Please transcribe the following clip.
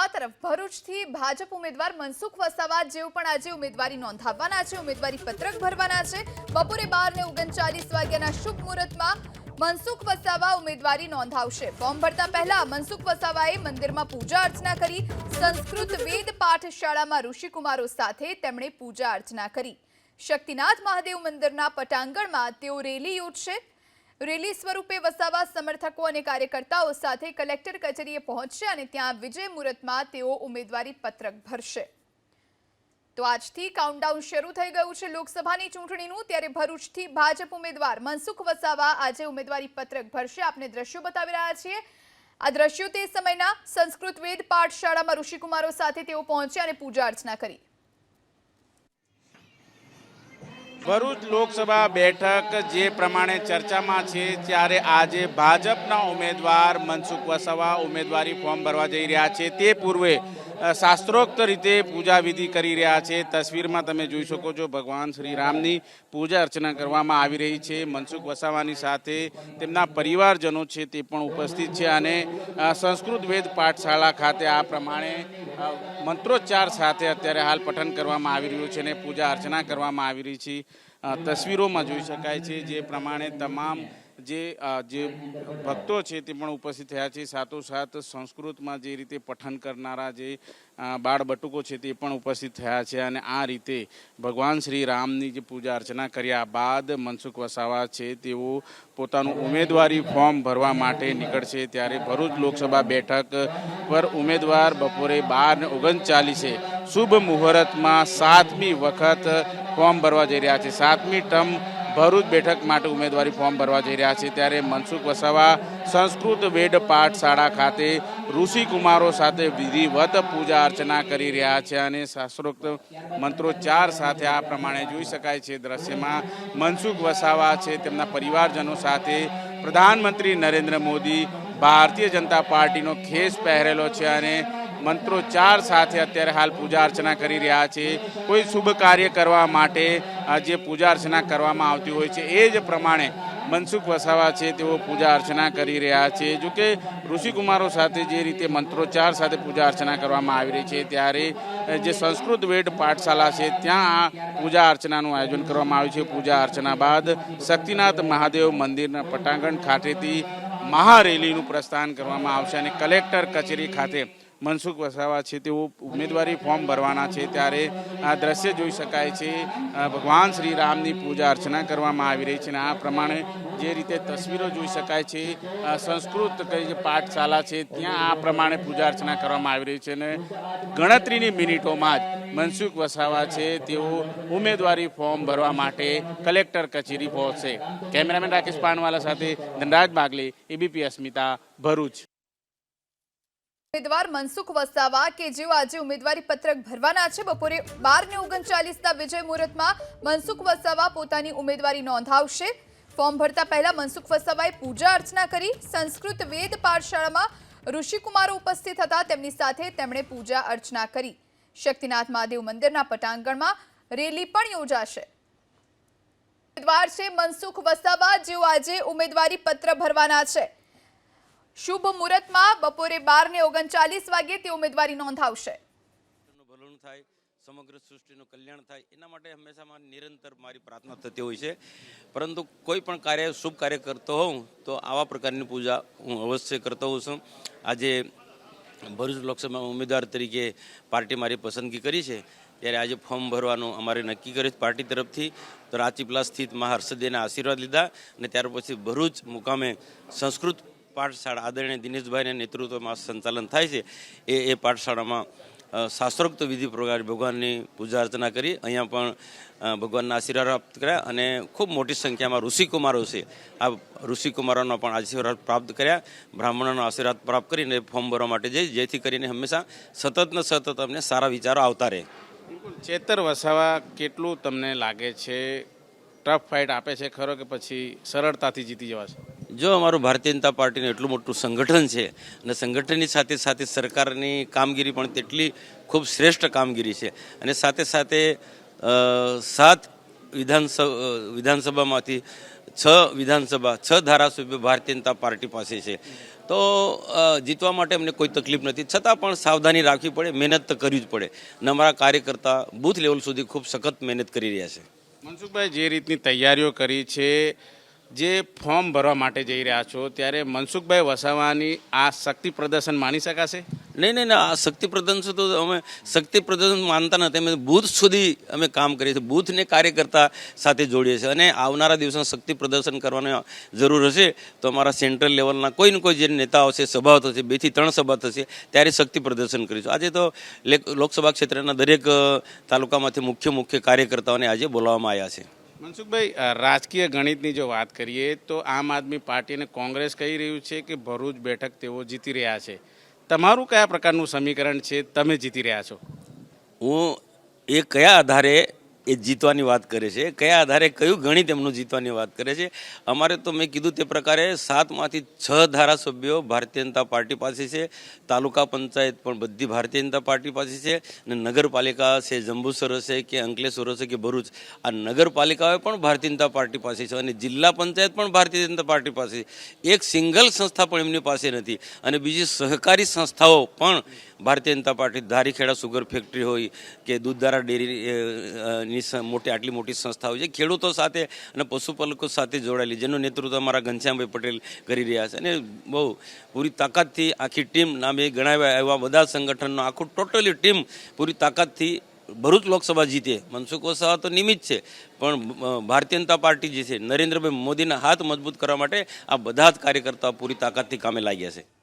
વસાવા તરફ ભરૂચથી ભાજપ ઉમેદવાર મનસુખ વસાવા જેઓ પણ આજે ઉમેદવારી નોંધાવવાના છે, ઉમેદવારી પત્રક ભરવાના છે. બપોરે બાર ને ઓગણચાલીસ વાગ્યાના શુભ મુહૂર્તમાં મનસુખ વસાવા ઉમેદવારી નોંધાવશે. ફોર્મ ભરતા પહેલા મનસુખ વસાવાએ મંદિરમાં પૂજા અર્ચના કરી. સંસ્કૃત વેદ પાઠશાળામાં ઋષિકુમારો સાથે તેમણે પૂજા અર્ચના કરી. શક્તિનાથ મહાદેવ મંદિરના પટાંગણમાં તેઓ રેલી યોજશે. રેલી સ્વરૂપે વસાવા સમર્થકો અને કાર્યકર્તાઓ સાથે કલેક્ટર કચેરીએ પહોંચશે અને ત્યાં વિજય મુહૂર્તમાં તેઓ ઉમેદવારી પત્રક ભરશે. તો આજથી કાઉન્ટડાઉન શરૂ થઈ ગયું છે લોકસભાની ચૂંટણીનું. ત્યારે ભરૂચથી ભાજપ ઉમેદવાર મનસુખ વસાવા આજે ઉમેદવારી પત્રક ભરશે. આપને દ્રશ્યો બતાવી રહ્યા છીએ. આ દ્રશ્યો તે સમયના સંસ્કૃત વેદ પાઠશાળામાં ઋષિકુમારો સાથે તેઓ પહોંચ્યા અને પૂજા અર્ચના કરી. ભરૂચ લોકસભા બેઠક જે પ્રમાણે ચર્ચામાં છે, ત્યારે આજે ભાજપના ઉમેદવાર મનસુખ વસાવા ઉમેદવારી ફોર્મ ભરવા જઈ રહ્યા છે. તે પૂર્વે શાસ્ત્રોક્ત રીતે પૂજા વિધિ કરી રહ્યા છે. તસવીરમાં તમે જોઈ શકો છો ભગવાન શ્રી રામની પૂજા અર્ચના કરવામાં આવી રહી છે. મનસુખ વસાવાની સાથે તેમના પરિવારજનો છે તે પણ ઉપસ્થિત છે અને સંસ્કૃત વેદ પાઠશાળા ખાતે આ પ્રમાણે મંત્રોચ્ચાર સાથે અત્યારે હાલ પઠન કરવામાં આવી રહ્યું છે અને પૂજા અર્ચના કરવામાં આવી રહી છે. તસવીરોમાં જોઈ શકાય છે જે પ્રમાણે તમામ જે જે ભક્તો છે તે પણ ઉપસ્થિત થયા છે. સાથોસાથ સંસ્કૃતમાં જે રીતે પઠન કરનારા જે બાળ બટુકો છે તે પણ ઉપસ્થિત થયા છે અને આ રીતે ભગવાન શ્રી રામની જે પૂજા અર્ચના કર્યા બાદ મનસુખ વસાવા છે તેઓ પોતાનું ઉમેદવારી ફોર્મ ભરવા માટે નીકળશે. ત્યારે ભરૂચ લોકસભા બેઠક પર ઉમેદવાર બપોરે બાર ને ઓગણચાલીસે શુભ મુહૂર્તમાં સાતમી વખત ફોર્મ ભરવા જઈ રહ્યા છે. સાતમી ટર્મ ભરૂચ બેઠક માટે ઉમેદવારી ફોર્મ ભરવા જઈ રહ્યા છે. ત્યારે મનસુખ વસાવા સંસ્કૃત વેદ પાઠશાળા ખાતે ઋષિકુમારો સાથે વિધિવત પૂજા અર્ચના કરી રહ્યા છે અને શાસ્ત્રોક્ત મંત્રોચ્ચાર સાથે આ પ્રમાણે જોઈ શકાય છે દ્રશ્યમાં. મનસુખ વસાવા છે તેમના પરિવારજનો સાથે પ્રધાનમંત્રી નરેન્દ્ર મોદી, ભારતીય જનતા પાર્ટીનો ખેસ પહેરેલો છે અને મંત્રોચ્ચાર સાથે અત્યારે હાલ પૂજા અર્ચના કરી રહ્યા છે. કોઈ શુભ કાર્ય કરવા માટે જે પૂજા અર્ચના કરવામાં આવતી હોય છે, એ જ પ્રમાણે મનસુખ વસાવા છે, તેઓ પૂજા અર્ચના કરી રહ્યા છે. જો કે ઋષિકુમારો સાથે જે રીતે મંત્રોચ્ચાર સાથે પૂજા અર્ચના કરવામાં આવી રહી છે, ત્યારે જે સંસ્કૃત વેદ પાઠશાલા છે, ત્યાં આ પૂજા અર્ચનાનું આયોજન કરવામાં આવ્યું છે. પૂજા અર્ચના બાદ શક્તિનાથ મહાદેવ મંદિરના પટાંગણ ખાતેથી મહારેલીનું પ્રસ્થાન કરવામાં આવશે અને કલેક્ટર કચેરી ખાતે મનસુખ વસાવા છે, તેઓ ઉમેદવારી ફોર્મ ભરવાના છે, ત્યારે આ દ્રશ્ય જોઈ શકાય છે ભગવાન શ્રી રામની પૂજા અર્ચના કરવામાં આવી રહી છે અને આ પ્રમાણે જે રીતે તસવીરો જોઈ શકાય છે સંસ્કૃત કઈ જે પાઠશાલા છે, ત્યાં આ પ્રમાણે પૂજા અર્ચના કરવામાં આવી રહી છે અને ગણતરીની મિનિટોમાં જ મનસુખ વસાવા છે, તેઓ ઉમેદવારી ફોર્મ ભરવા માટે કલેક્ટર કચેરી પહોંચશે. કેમેરામેન રાકેશ પાનવાલા સાથે ધનરાજ બાગલે, એબીપી અસ્મિતા ભરૂચ. ઉમેદવાર મનસુખ વસાવા કે જેઓ આજે ઉમેદવારી પત્રક ભરવાના છે, બપોરે બાર ને ઓગણચાલીસના વિજય મુહૂર્તમાં મનસુખ વસાવા પોતાની ઉમેદવારી નોંધાવશે. ફોર્મ ભરતા પહેલા મનસુખ વસાવાએ પૂજા અર્ચના કરી. સંસ્કૃત વેદ પાઠશાળામાં ઋષિકુમારો ઉપસ્થિત હતા. તેમની સાથે તેમણે પૂજા અર્ચના કરી. શક્તિનાથ મહાદેવ મંદિરના પટાંગણમાં રેલી પણ યોજાશે. ઉમેદવાર છે મનસુખ વસાવા. જેઓ આજે ઉમેદવારી પત્ર ભરવાના છે. શુભ મુહૂર્તમાં બપોરે બાર ને ઓગણચાલીસ વાગ્યે તે ઉમેદવારી નોંધાવશે. ભલું થાય, સમગ્ર સૃષ્ટિનું કલ્યાણ થાય, એના માટે હંમેશા નિરંતર મારી પ્રાર્થના થતી હોય છે. પરંતુ કોઈ પણ કાર્ય શુભ કાર્ય કરતો હોઉં, તો આવા પ્રકારની પૂજા હું અવશ્ય કરતો હોઉં છું. આજે ભરૂચ લોકસભા ઉમેદવાર તરીકે પાર્ટી મારી પસંદગી કરી છે. ત્યારે આજે ફોર્મ ભરવાનું અમારે નક્કી કર્યું પાર્ટી તરફથી. તો રાજપીપળા સ્થિત મહા હર્ષદેના આશીર્વાદ લીધા અને ત્યાર પછી ભરૂચ મુકામે સંસ્કૃત પાઠશાળા આદરણીય દિનેશભાઈના નેતૃત્વમાં સંચાલન થાય છે, એ એ પાઠશાળામાં શાસ્ત્રોક્ત વિધિ પ્રકાર ભગવાનની પૂજા અર્ચના કરી, અહીંયા પણ ભગવાનના આશીર્વાદ પ્રાપ્ત કર્યા અને ખૂબ મોટી સંખ્યામાં ઋષિકુમારો છે. આ ઋષિકુમારોનો પણ આશીર્વાદ પ્રાપ્ત કર્યા, બ્રાહ્મણોનો આશીર્વાદ પ્રાપ્ત કરીને ફોર્મ ભરવા માટે જઈ, જેથી કરીને હંમેશા સતત ને સતત અમને સારા વિચારો આવતા રહે. ચેતર વસાવા કેટલું તમને લાગે છે? ટફ ફાઇટ આપે છે ખરો કે પછી સરળતાથી જીતી જવાશે? જો અમારું ભારતીય જનતા પાર્ટીનું એટલું મોટું સંગઠન છે અને સંગઠનની સાથે સાથે સરકારની કામગીરી પણ તેટલી ખૂબ શ્રેષ્ઠ કામગીરી છે અને સાથે સાથે સાત વિધાનસભા વિધાનસભામાંથી છ વિધાનસભા, છ ધારાસભ્યો ભારતીય જનતા પાર્ટી પાસે છે. તો જીતવા માટે અમને કોઈ તકલીફ નથી. છતાં પણ સાવધાની રાખવી પડે, મહેનત તો કરવી જ પડે. અને અમારા કાર્યકર્તા બૂથ લેવલ સુધી ખૂબ સખત મહેનત કરી રહ્યા છે. મનસુખભાઈ, જે રીતની તૈયારીઓ કરી છે જે ફોર્મ ભરવા માટે જઈ રહ્યા છો, ત્યારે મનસુખભાઈ વસાવાની આ શક્તિ પ્રદર્શન માની શકાશે? નહીં નહીં આ શક્તિ પ્રદર્શન તો અમે શક્તિ પ્રદર્શન માનતા નથી. અમે બૂથ સુધી અમે કામ કરીએ છીએ. બૂથને કાર્યકર્તા સાથે જોડીએ છીએ. અને આવનારા દિવસમાં શક્તિ પ્રદર્શન કરવાની જરૂર હશે તો અમારા સેન્ટ્રલ લેવલના કોઈ ને કોઈ જે નેતાઓ છે સભાઓ થશે બેથી ત્રણ સભા થશે, ત્યારે શક્તિ પ્રદર્શન કરીશું. આજે તો લેક- લોકસભા ક્ષેત્રના દરેક તાલુકામાંથી મુખ્ય મુખ્ય કાર્યકર્તાઓને આજે બોલાવવામાં આવ્યા છે. મનસુખભાઈ રાજકીય ગણિતની જો વાત કરીએ તો આમ આદમી પાર્ટી અને કોંગ્રેસ કહી રહ્યું છે કે ભરૂચ બેઠક તેઓ જીતી રહ્યા છે. તમારું કયા પ્રકારનું સમીકરણ છે? તમે જીતી રહ્યા છો? હું એ કયા આધારે એ જીતવાની વાત કરે છે. કયા આધારે કયું ગણિત એમનું જીતવાની વાત કરે છે? અમારે તો મેં કીધું તે પ્રકારે સાતમાંથી છ ધારાસભ્યો ભારતીય જનતા પાર્ટી પાસે છે. તાલુકા પંચાયત પણ બધી ભારતીય જનતા પાર્ટી પાસે છે. અને નગરપાલિકા છે, જંબુસર હશે કે અંકલેશ્વર હશે કે ભરૂચ, આ નગરપાલિકાઓ પણ ભારતીય જનતા પાર્ટી પાસે છે અને જિલ્લા પંચાયત પણ ભારતીય જનતા પાર્ટી પાસે. એક સિંગલ સંસ્થા પણ એમની પાસે નથી. અને બીજી સહકારી સંસ્થાઓ પણ Bharatiya Janata party Dharikheda sugar factory હોય કે દૂધધારા ડેરી અ, અ, ની મોટી આટલી મોટી સંસ્થા હોય છે ખેડૂતો સાથે અને પશુપાલકો સાથે જોડાયેલી જેનું નેતૃત્વ અમારા ઘનશ્યામભાઈ પટેલ કરી રહ્યા છે. અને બહુ પૂરી તાકાતથી આખી ટીમ નામે ગણાવ્યા એવા બધા સંગઠનનો આખું ટોટલી ટીમ પૂરી તાકાતથી ભરૂચ લોકસભા જીતે. મનસુખ વસાવા તો નિમિત્ત છે પણ ભારતીય જનતા પાર્ટી જે છે નરેન્દ્રભાઈ મોદીના હાથ મજબૂત કરવા માટે આ બધા જ કાર્યકર્તાઓ પૂરી તાકાતથી કામે લાગ્યા છે.